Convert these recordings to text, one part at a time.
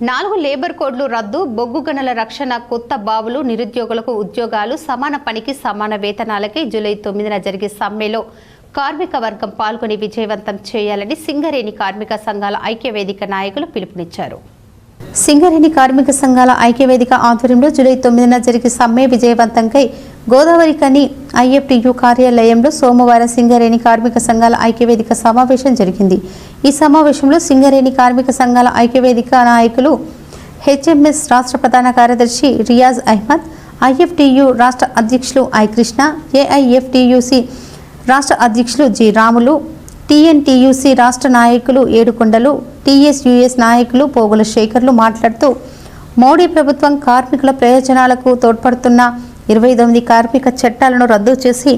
నాలుగు లేబర్ కోడ్లు రద్దు బొగ్గు గనుల రక్షణ కొత్త బావులు నిరుద్యోగులకు ఉద్యోగాలు సమాన పనికి సమాన వేతనాలకి జూలై తొమ్మిదిన జరిగే సమ్మెలో కార్మిక వర్గం పాల్గొని విజయవంతం చేయాలని సింగరేణి కార్మిక సంఘాల ఐక్యవేదిక నాయకులు పిలుపునిచ్చారు. సింగరేణి కార్మిక సంఘాల ఐక్యవేదిక ఆధ్వర్యంలో జూలై తొమ్మిదిన జరిగే సమ్మె విజయవంతంకై గోదావరి కని ఐఎఫ్టియు కార్యాలయంలో సోమవారం సింగరేణి కార్మిక సంఘాల ఐక్యవేదిక సమావేశం జరిగింది. ఈ సమావేశంలో సింగరేణి కార్మిక సంఘాల ఐక్యవేదిక నాయకులు హెచ్ఎంఎస్ రాష్ట్ర ప్రధాన కార్యదర్శి రియాజ్ అహ్మద్ ఐఎఫ్టియు రాష్ట్ర అధ్యక్షులు ఐ కృష్ణ ఏఐఎఫ్టియుసి రాష్ట్ర అధ్యక్షులు జి రాములు టీఎన్టీయూసీ రాష్ట్ర నాయకులు ఏడుకొండలు టీఎస్యుఎస్ నాయకులు పోగుల శేఖర్లు మాట్లాడుతూ మోడీ ప్రభుత్వం కార్మికుల ప్రయోజనాలకు తోడ్పడుతున్న ఇరవై తొమ్మిది కార్మిక చట్టాలను రద్దు చేసి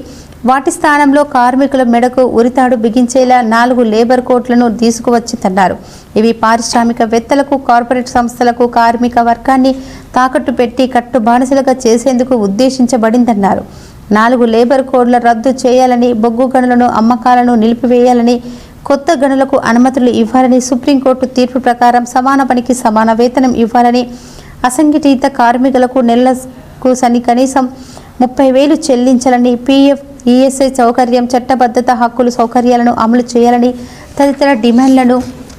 వాటి స్థానంలో కార్మికుల మెడకు ఉరితాడు బిగించేలా నాలుగు లేబర్ కోట్లను తీసుకువచ్చిందన్నారు. ఇవి పారిశ్రామికవేత్తలకు కార్పొరేట్ సంస్థలకు కార్మిక వర్గాన్ని తాకట్టు పెట్టి కట్టు బానిసలుగా చేసేందుకు ఉద్దేశించబడిందన్నారు. నాలుగు లేబర్ కోడ్ల రద్దు చేయాలని బొగ్గు గనులను అమ్మకాలను నిలిపివేయాలని కొత్త గనులకు అనుమతులు ఇవ్వాలని సుప్రీంకోర్టు తీర్పు ప్రకారం సమాన పనికి సమాన వేతనం ఇవ్వాలని అసంఘటిత కార్మికులకు నెల సని కనీసం ముప్పై వేలు చెల్లించాలని పీఎఫ్ ఈఎస్ఐ సౌకర్యం చట్టబద్ధత హక్కులు సౌకర్యాలను అమలు చేయాలని తదితర డిమాండ్లను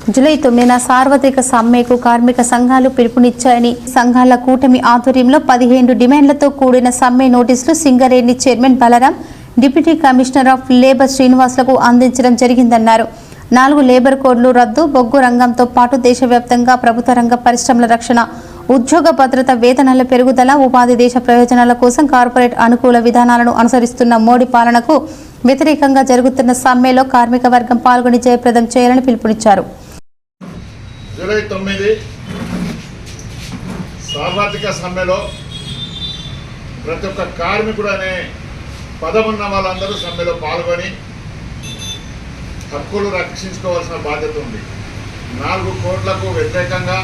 జూలై తొమ్మిదిన సార్వత్రిక సమ్మెకు కార్మిక సంఘాలు పిలుపునిచ్చాయని సంఘాల కూటమి ఆధ్వర్యంలో పదిహేను డిమాండ్లతో కూడిన సమ్మె నోటీసులు Singareni chairman Balram deputy commissioner of labour శ్రీనివాసులకు అందించడం జరిగిందన్నారు. నాలుగు లేబర్ కోడ్లు రద్దు బొగ్గు రంగంతో పాటు దేశవ్యాప్తంగా ప్రభుత్వ రంగ పరిశ్రమల రక్షణ ఉద్యోగ భద్రత వేతనాల పెరుగుదల ఉపాధి దేశ ప్రయోజనాల కోసం కార్పొరేట్ అనుకూల విధానాలను అనుసరిస్తున్న మోడీ పాలనకు వ్యతిరేకంగా జరుగుతున్న సమ్మెలో కార్మిక వర్గం పాల్గొని జయప్రదం చేయాలని పిలుపునిచ్చారు. సార్వత్రిక సమ్మెలో ప్రతి ఒక్క కార్మికుడు అనే పదమున్న వాళ్ళందరూ సమ్మెలో పాల్గొని హక్కులు రక్షించుకోవాల్సిన బాధ్యత ఉంది. నాలుగు కోట్లకు వ్యతిరేకంగా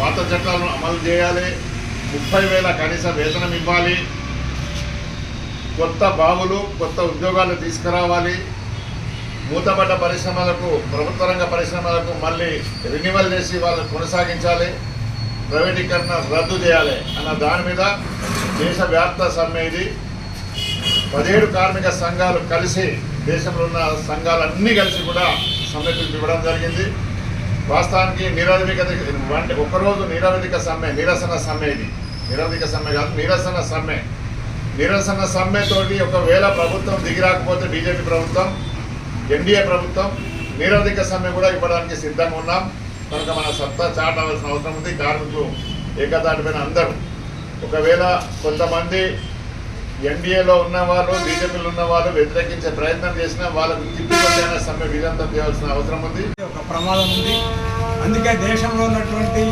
పాత చట్టాలను అమలు చేయాలి. ముప్పై వేల కనీస వేతనం ఇవ్వాలి. కొత్త బావులు కొత్త ఉద్యోగాలు తీసుకురావాలి. మూతబడ్డ పరిశ్రమలకు ప్రభుత్వ రంగ పరిశ్రమలకు మళ్ళీ రెన్యువల్ చేసి వాళ్ళు కొనసాగించాలి. ప్రైవేటీకరణ రద్దు చేయాలి అన్న దాని మీద దేశవ్యాప్త సమ్మె ఇది. పదిహేడు కార్మిక సంఘాలు కలిసి దేశంలో ఉన్న సంఘాలన్నీ కలిసి కూడా సమ్మెకు ఇవ్వడం జరిగింది. వాస్తవానికి నిరవధిక అంటే ఒకరోజు నిరవధిక సమ్మె నిరసన సమ్మె ఇది. నిరవధిక సమ్మె కాదు నిరసన సమ్మె. నిరసన సమ్మెతోటి ఒకవేళ ప్రభుత్వం దిగిరాకపోతే బీజేపీ ప్రభుత్వం ఎన్డీఏ ప్రభుత్వం నిరవధిక సమ్మె కూడా ఇవ్వడానికి సిద్ధంగా ఉన్నాం. కనుక మన సత్తా చాటవలసిన అవసరం ఉంది. కార్మికులు ఏకదాటిపైన అందరూ. ఒకవేళ కొంతమంది ఎన్డీఏలో ఉన్న వాళ్ళు బీజేపీలో ఉన్న వాళ్ళు వ్యతిరేకించే ప్రయత్నం చేసినా వాళ్ళకు తిప్పికొట్టైన సమ్మె విధంతం చేయాల్సిన అవసరం ఉంది. ఒక ప్రమాదం ఉంది. అందుకే దేశంలో ఉన్నటువంటి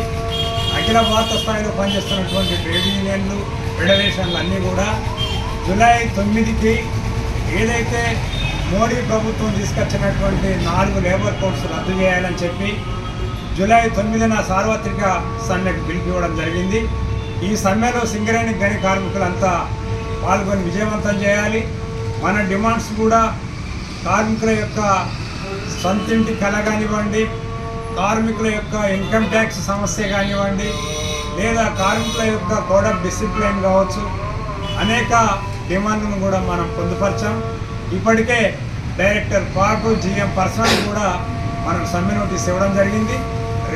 అఖిల భారత స్థాయిలో పనిచేస్తున్నటువంటి ట్రేడ్ యూనియన్లు ఫెడరేషన్లు అన్నీ కూడా జూలై తొమ్మిదికి ఏదైతే మోడీ ప్రభుత్వం తీసుకొచ్చినటువంటి నాలుగు లేబర్ కోడ్స్ రద్దు చేయాలని చెప్పి జూలై తొమ్మిదిన సార్వత్రిక సమ్మెకు పిలిపివ్వడం జరిగింది. ఈ సమ్మెలో సింగరేణి గని కార్మికులంతా పాల్గొని విజయవంతం చేయాలి. మన డిమాండ్స్ కూడా కార్మికుల యొక్క సొంతింటి కళ కానివ్వండి కార్మికుల యొక్క ఇన్కమ్ ట్యాక్స్ సమస్య కానివ్వండి. లేదా కార్మికుల యొక్క కోడ్ ఆఫ్ డిసిప్లిన్ కావచ్చు. అనేక డిమాండ్లను కూడా మనం పొందుపరిచాం. ఇప్పటికే డైరెక్టర్ పార్కు జిఎం పర్సనల్ కూడా మనకు సమ్మె నోటీస్ ఇవ్వడం జరిగింది.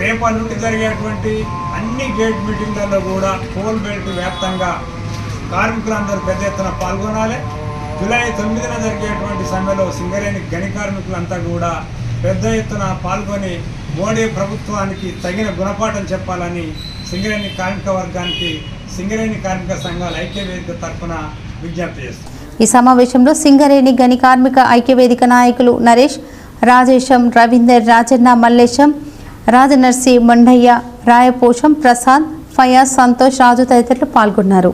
రేపటి నుండి జరిగేటువంటి అన్ని గేట్ మీటింగ్లలో కూడా కోల్ బెల్ట్ వ్యాప్తంగా కార్మికులందరూ పెద్ద ఎత్తున పాల్గొనాలి. జూలై తొమ్మిదిన జరిగేటువంటి సమ్మెలో సింగరేణి గని కార్మికులంతా కూడా పెద్ద ఎత్తున పాల్గొని మోడీ ప్రభుత్వానికి తగిన గుణపాఠం చెప్పాలని సింగరేణి కార్మిక వర్గానికి సింగరేణి కార్మిక సంఘాల ఐక్యవేదిక తరఫున విజ్ఞప్తి చేస్తుంది ఈ సమావేశంలో సింగరేణి గని కార్మిక ఐక్యవేదిక నాయకులు నరేష్ రాజేశం రవీందర్ రాజన్న మల్లేశం రాజనర్సి మొండయ్య రాయపోషం ప్రసాద్ ఫయాజ్ సంతోష్ రాజు తదితరులు పాల్గొన్నారు.